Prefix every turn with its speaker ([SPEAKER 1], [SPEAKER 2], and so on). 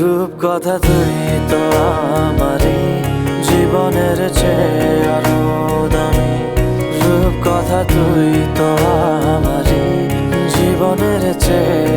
[SPEAKER 1] রূপ কথা তুই তো আমারই, জীবনের চেয়ে আরও দামি। রূপ কথা তুই তো আমারই, জীবনের চেয়ে